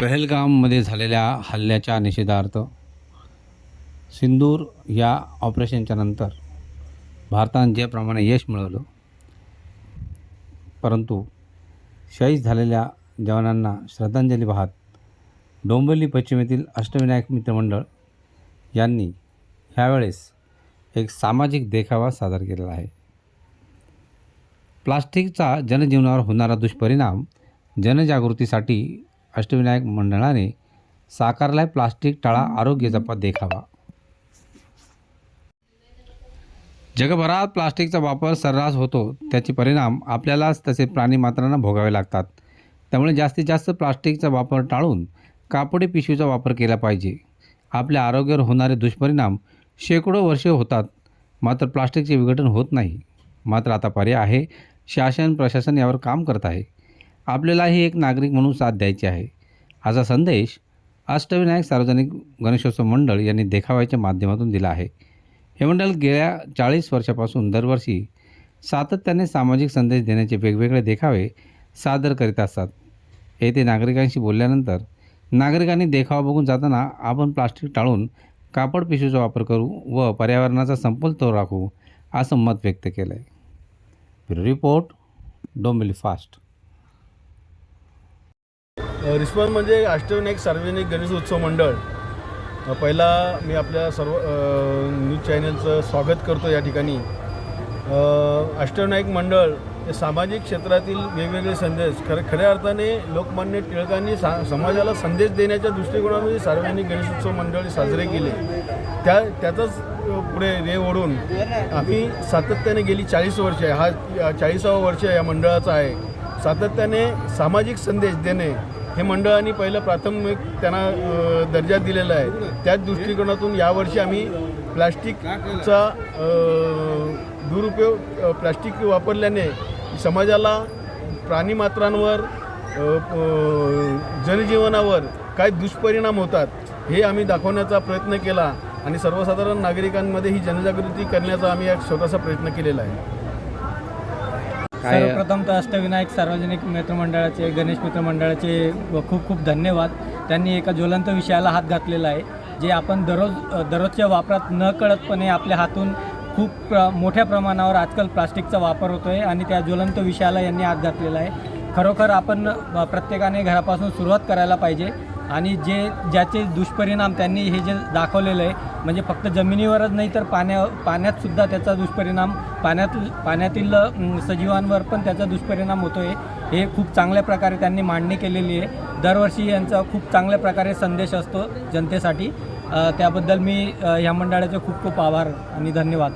पहलगाममध्ये झालेल्या हल्ल्याच्या निषेधार्थ सिंदूर या ऑपरेशनच्या नंतर भारतानं ज्याप्रमाणे यश मिळवलं परंतु शहीद झालेल्या जवानांना श्रद्धांजली वाहत डोंबिवली पश्चिमेतील अष्टविनायक मित्रमंडळ यांनी ह्यावेळेस एक सामाजिक देखावा सादर केलेला आहे. प्लास्टिकचा जनजीवनावर होणारा दुष्परिणाम जनजागृतीसाठी अष्टविनायक मंडळाने साकारलाय प्लास्टिक टाळा आरोग्य जपा देखावा. जगभरात प्लास्टिकचा वापर सर्रास होतो. त्याचे परिणाम आपल्यालाच तसे प्राणीमात्रांना भोगावे लागतात. त्यामुळे जास्तीत जास्त प्लास्टिकचा वापर टाळून कापडी पिशवीचा वापर केला पाहिजे. आपल्या आरोग्यावर होणारे दुष्परिणाम शेकडो वर्षे होतात. मात्र प्लास्टिकचे विघटन होत नाही. मात्र आता पर्याय आहे. शासन प्रशासन यावर काम करत आहे. आपल्यालाही एक नागरिक म्हणून साथ द्यायची आहे. असा संदेश अष्टविनायक सार्वजनिक गणेशोत्सव मंडळ यांनी देखाव्याच्या माध्यमातून दिला आहे. हे मंडळ गेल्या चाळीस वर्षापासून दरवर्षी सातत्याने सामाजिक संदेश देण्याचे वेगवेगळे देखावे सादर करीत असतात. येथे नागरिकांशी बोलल्यानंतर नागरिकांनी देखावा बघून जाताना आपण प्लास्टिक टाळून कापड पिशवीचा वापर करू व पर्यावरणाचा समतोल राखू असं मत व्यक्त केलं आहे रिपोर्ट डोंबिवली फास्ट. रिस्पॉन्स म्हणजे अष्टविनायक सार्वजनिक गणेश उत्सव मंडळ. पहिला मी आपल्या सर्व न्यूज चॅनलचं स्वागत करतो या ठिकाणी. अष्टविनायक मंडळ हे सामाजिक क्षेत्रातील वेगवेगळे संदेश. खरं खऱ्या अर्थाने लोकमान्य टिळकांनी सा समाजाला संदेश देण्याच्या दृष्टिकोनामध्ये सार्वजनिक सार्वजनिक गणेशोत्सव मंडळ साजरे केले. त्या त्यातच पुढे रे ओढून आम्ही सातत्याने गेली चाळीस वर्षे हा चाळीसावं वर्ष या मंडळाचा आहे. सातत्याने सामाजिक संदेश देणे हे मंडळाने पहिलं प्राथमिक त्यांना दर्जा दिलेला आहे. त्याच दृष्टिकोनातून यावर्षी आम्ही प्लास्टिकचा दुरुपयोग प्लॅस्टिक प्लास्टिक वापरल्याने समाजाला प्राणीमात्रांवर जनजीवनावर काय दुष्परिणाम होतात हे आम्ही दाखवण्याचा प्रयत्न केला आणि सर्वसाधारण नागरिकांमध्ये ही जनजागृती करण्याचा आम्ही एक छोटासा प्रयत्न केलेला आहे. काय- सर्वप्रथम तर अष्टविनायक सार्वजनिक मित्रमंडळाचे गणेश मित्रमंडळाचे खूप खूप धन्यवाद. त्यांनी एका ज्वलंत विषयाला हात घातलेला आहे जे आपण दररोज दररोजच्या वापरात न कळतपणे आपल्या हातून खूप प्र मोठ्या प्रमाणावर आजकाल प्लास्टिकचा वापर होतो आहे आणि त्या ज्वलंत विषयाला यांनी हात घातलेला आहे. खरोखर आपण प्रत्येकाने घरापासून सुरुवात करायला पाहिजे. आणि जे ज्याचे दुष्परिणाम त्यांनी हे जे दाखवलेलं आहे म्हणजे फक्त जमिनीवरच नाही तर पाण्या पाण्यातसुद्धा त्याचा दुष्परिणाम पाण्यात पाण्यातील सजीवांवर पण त्याचा दुष्परिणाम होतो आहे हे खूप चांगल्या प्रकारे त्यांनी मांडणी केलेली आहे. दरवर्षी यांचा खूप चांगल्या प्रकारे संदेश असतो जनतेसाठी. त्याबद्दल मी ह्या मंडळाचे खूप खूप आभार आणि धन्यवाद.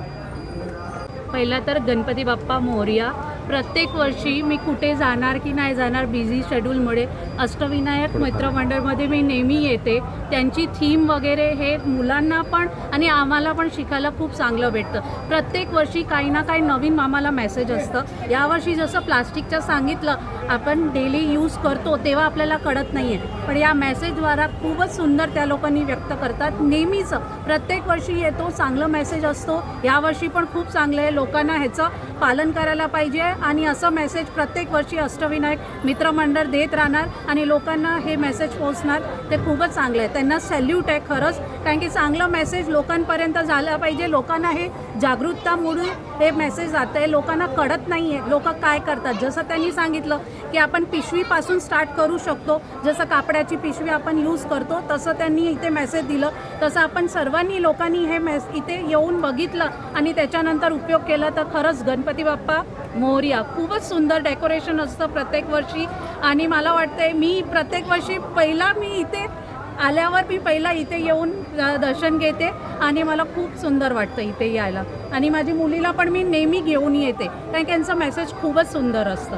पहिला तर गणपती बाप्पा मोरया प्रत्येक वर्षी मी कुठे जाणार की नाही जाणार बिझी शेड्यूलमुळे अष्टविनायक मित्रमंडळमध्ये मी नेहमी येते. त्यांची थीम वगैरे हे मुलांना पण आणि आम्हाला पण शिकायला खूप चांगलं भेटतं. प्रत्येक वर्षी काही ना काही नवीन आम्हाला मेसेज असतं. यावर्षी जसं प्लास्टिकचं सांगितलं आपण डेली यूज करतो तेव्हा आपल्याला कळत नाही आहे पण या मेसेजद्वारा खूपच सुंदर त्या लोकांनी व्यक्त करतात. नेहमीच प्रत्येक वर्षी येतो चांगलं मेसेज असतो. यावर्षी पण खूप चांगलं आहे. लोकांना ह्याचं पालन करायला पाहिजे. आणि असं मेसेज प्रत्येक वर्षी अष्टविनायक मित्रमंडळ देत राहणार आणि लोकांना हे मेसेज पोहोचणार. ते खूपच चांगलं आहे. त्यांना सॅल्यूट आहे खरंच. कारण की चांगलं मेसेज लोकांपर्यंत झालं पाहिजे. लोकांना हे जागरूकता म्हणून हे मेसेज जात आहे. लोकांना कळत नाही आहे लोक काय करतात? जसं त्यांनी सांगितलं की आपण पिशवीपासून स्टार्ट करू शकतो. जसं कापडाची पिशवी आपण यूज करतो तसं त्यांनी इथे मेसेज दिलं. तसं आपण सर्वांनी लोकांनी हे मेस इथे येऊन बघितलं आणि त्याच्यानंतर उपयोग केला तर खरंच गणपती बाप्पा मोर्या खूपच सुंदर डेकोरेशन असतं प्रत्येक वर्षी. आणि मला वाटतंय मी प्रत्येक वर्षी पहिला मी इथे आल्यावर मी पहिला इथे येऊन दर्शन घेते. आणि मला खूप सुंदर वाटतं इथे यायला. आणि माझी मुलीला पण मी नेहमी घेऊन येते. कारण की मेसेज खूपच सुंदर असतं.